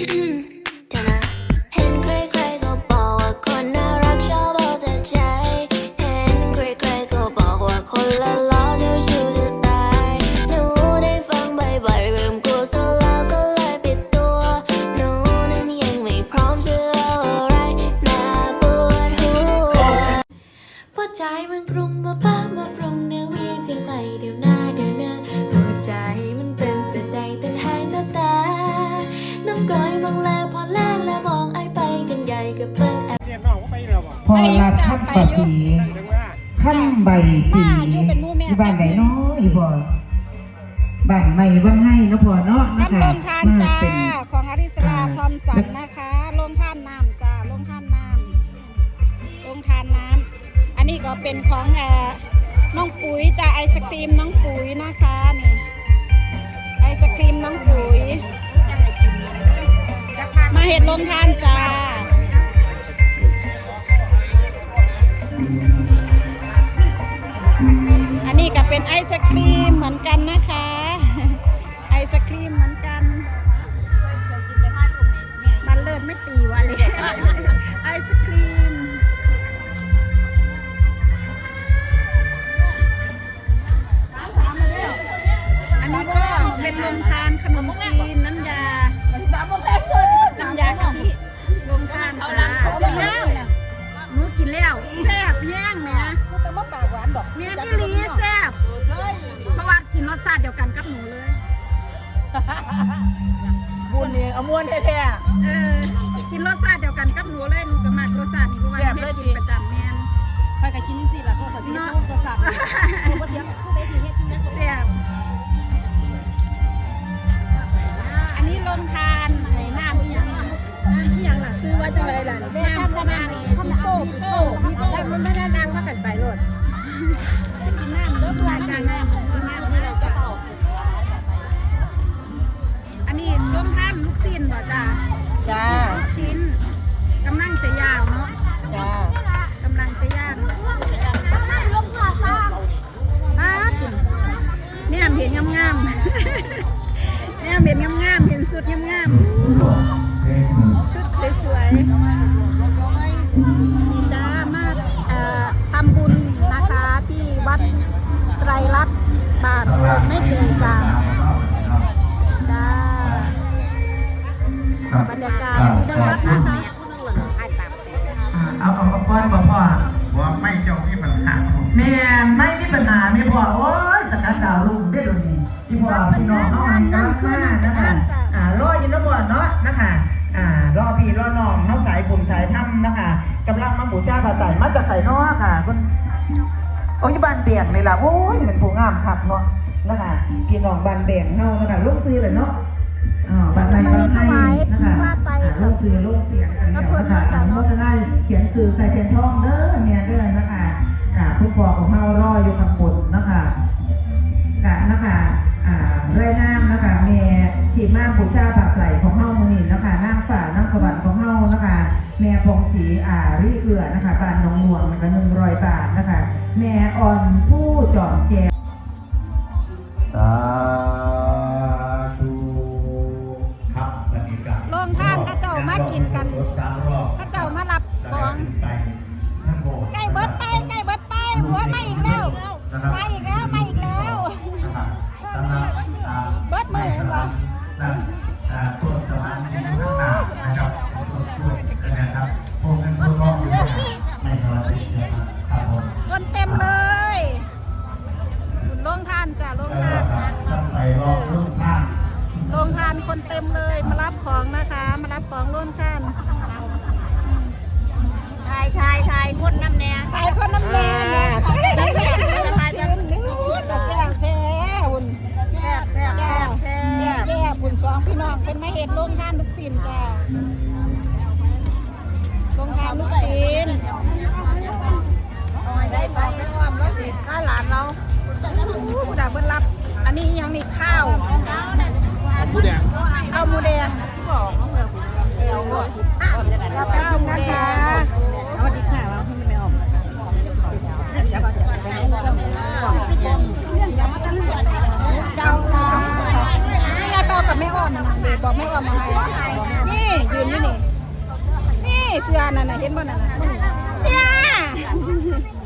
ใครๆก็บอกว่าคนน่ารักชอบเอาแต่ใจเห็นใครๆก็บอกว่าคนละล้อเจ้าชู้จะตายหนูได้ฟังบ่อยๆเริ่มกลัวซะแล้วก็เลยปิดตัวหนูนั้นยังไม่พร้อมจะอะไรมาปวดหัวหัวใจมันกรุงมาป้ามาปรุงแนวเวียนจะไหลเดี๋ยวหน้าเดี๋ยวหน้าหัวใจ รัดขั้นปะสีตั้งถึงเวลาขั้นใบสีที่บ้านไหนเนาะอีพอบ้านใหม่บ้านให้เนาะพอเนาะนะทำคะโรงทานจ้าเป็นของอริสราอ่าทอมสันนะคะโรงทานน้ำจ้าโรงทานน้ำโรงทานน้ำอันนี้ก็เป็นของเอ่อน้องปุ๋ยจ้าไอศครีมน้องปุ๋ยนะคะนี่ไอศครีมน้องปุ๋ยมาเห็ดโรงทานจ้า อันนี้ก็เป็นไอศครีมเหมือนกันนะคะ เมียนี่ลีแซ่บเพราะว่ากินรสชาติเดียวกันกับหนูเลยบุญนี่เอามวนแท้เออกินรสชาติเดียวกันกับหนูเลยหนูก็มากรสชาตินี่เพราะว่าแซ่บเฮ็เลดยกิดินประจำแม่นๆไปกับกินจังซี่ล่ะเขาก็สิเฮ็ดต้มกระสับเขาบ่เถียงเขาได้สิเฮ็ดจังได๋แซ่บอันนี้ลงทานไอ้น้ำอีหยังน้ำอีหยังล่ะซื้อว่าจังไรล่ะน้ำน้ำน้ำพี่โป้พี่โป้พี่โป้มันไม่ได้ดังก็กันไปโลดกินน้ำเด้ อเพื่อนกันน้ำน้ำนี่เราจะเป่าอันนี้ลงทานลูกชิ้นบ่จ้าจ้าลูกชิ้นกำลังจะยาวเนาะจ้ากำลังจะย่าง ดูนี่พ่อพี่น้องเนาะอันนี้ก็มานะคะอ่ารออยู่นะบ่เนาะนะคะอ่ารอพี่รอน้องเนาสายบุญสายธรรมนะคะกำลังมาบูชาพระไตมาจากไสเนาะค่ะคุณโอ้ยบ้านเบียงนี่ล่ะโอ้ยเป็นผู้งามคักเนาะนะคะพี่น้องบ้านเบียงเฮานะคะลูกซื้อเลยเนาะอ่าบ้านไหนบ้านไหนนะคะลูกซื้อลูกเสียงกันเดียนะคะอ่าโมจะได้เขียนสื่อใส่เทียนทองเด้อเนี่ยเด้อนะคะอ่าผู้ปกของเฮารออยู่ข้างบนนะคะค่ะนะคะ อ่าด้วยน้ำนะคะเมทีมาบูชาผักไหลของเฮามือนีนะคะนั่งฝ่านั่งสวรรค์ของเฮานะคะแม่พงศรีอาริเอือนะคะบานหนองหลวงนะคะหนึ่งร้อยบาทนะคะแม่อ่อนผู้ สื้อนั่นน่ะเห็นบ่นั่นน่ะเสื้อ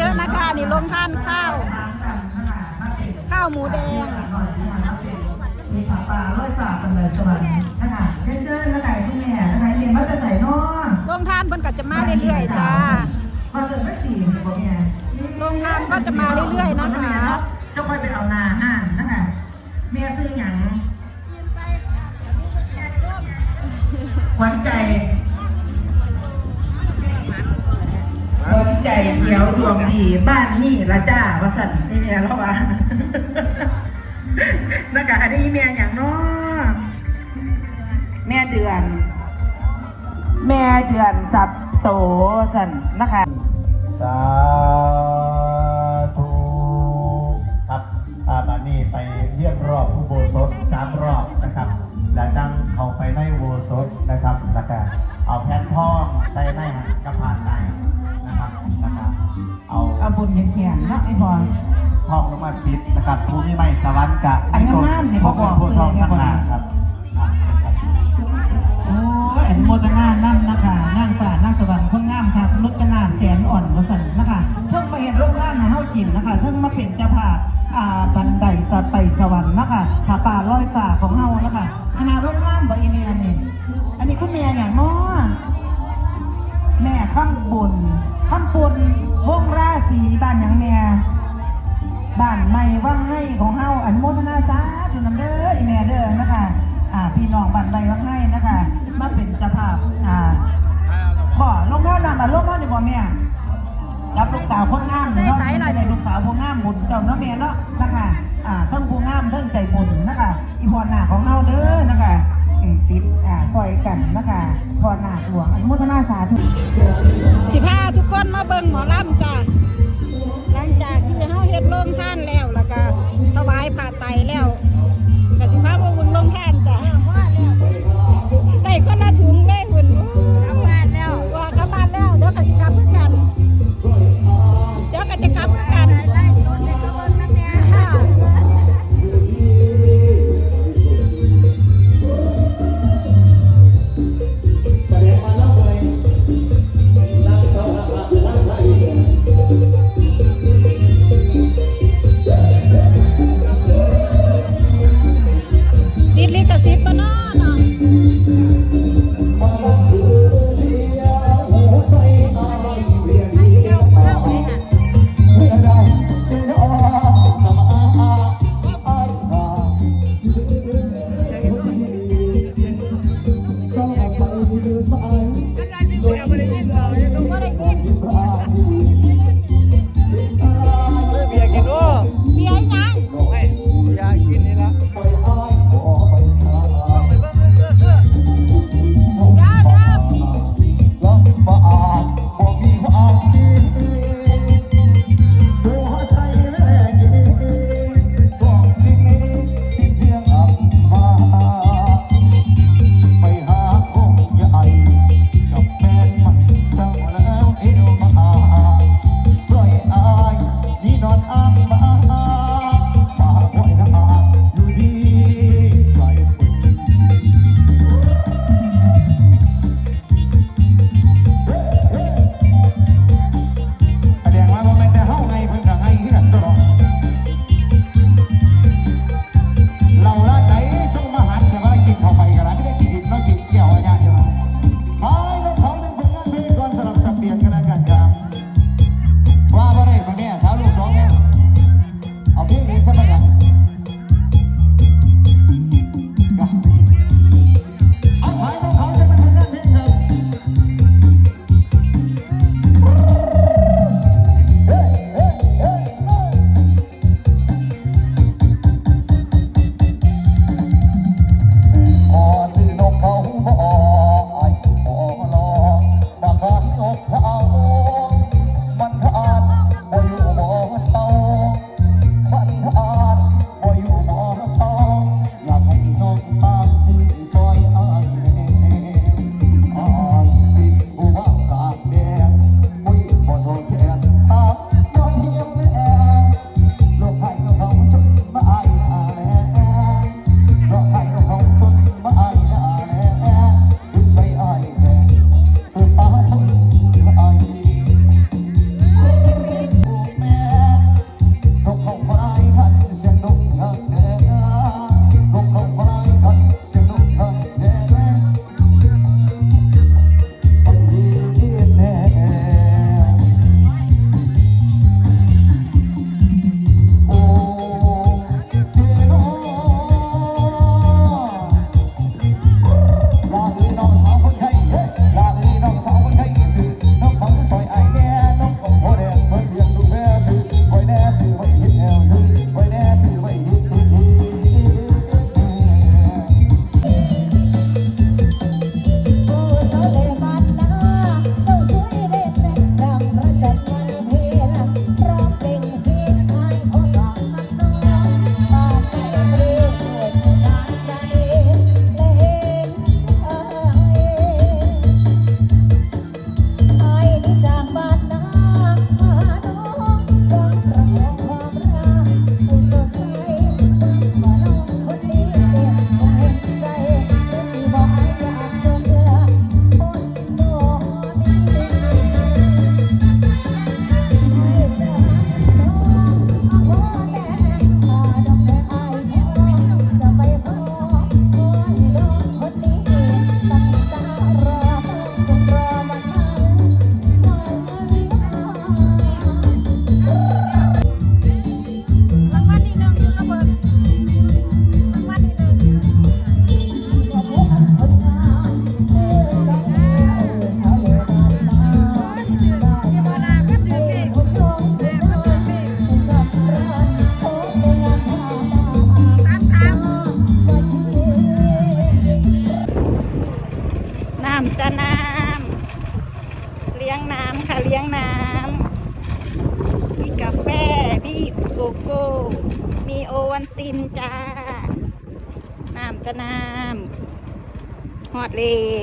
เยอะนะคะ นี่ลงทานข้าว ข้าวหมูแดงมีปากการ้อยกว่ากันเลยสว่างนะคะเช่นเช่นนะคะคุณแม่นะคะเรียนว่าจะใส่นอนลงทานเพิ่นก็จะมาเรื่อยๆจ้าพอเจอไม่สี่บอกไงลงทานก็จะมาเรื่อยๆนะคะเจ้าค่อยไปเอานาอ่านนะคะเมียซื้อหยังหวานใจ ขียวดวงดีบ้านนี่ละจ้าวสันนี่เมียแล้ววะนะคะอันนี้เมียอย่างน้อแม่เดือน แม่เดือนสับโสสันนะคะสา ทองลงมาปิดนะครับผู้ที่ไม่สวรรค์กะอันงามๆนี่พบ่วกบอกผู้ทองซื้อข้างหน้าครับอะครับโอ้ยอันโมทนานั่นนะคะนั่งป่านั่งสวรรค์คนงามครับรจนาแสนอ่อนวสันนะคะเพิ่งมาเห็นโรงงานนะเฮากินนะคะเพิ่งมาเป็นเจ้าภาพ พี่น้องบ้านใหม่ว่างให้นะคะมาเป็นเจ้าภาพอ่าบ่ลงท่านำอะลงท่านนี่บ่แม่รับลูกสาวคนงามเนาะได้ลูกสาวผู้งามบุญเจ้าเนาะแม่เนาะนะคะอ่าเทั้งผู้งามเทั้งใจบุญนะคะอีพรหน้าของเฮาเด้อนะคะอืมติดอ่าซอยกันนะคะพรหน้าหลวงอนุโมทนาสาธุสิพาทุกคนมาเบิ่งหมอลำจ้า น้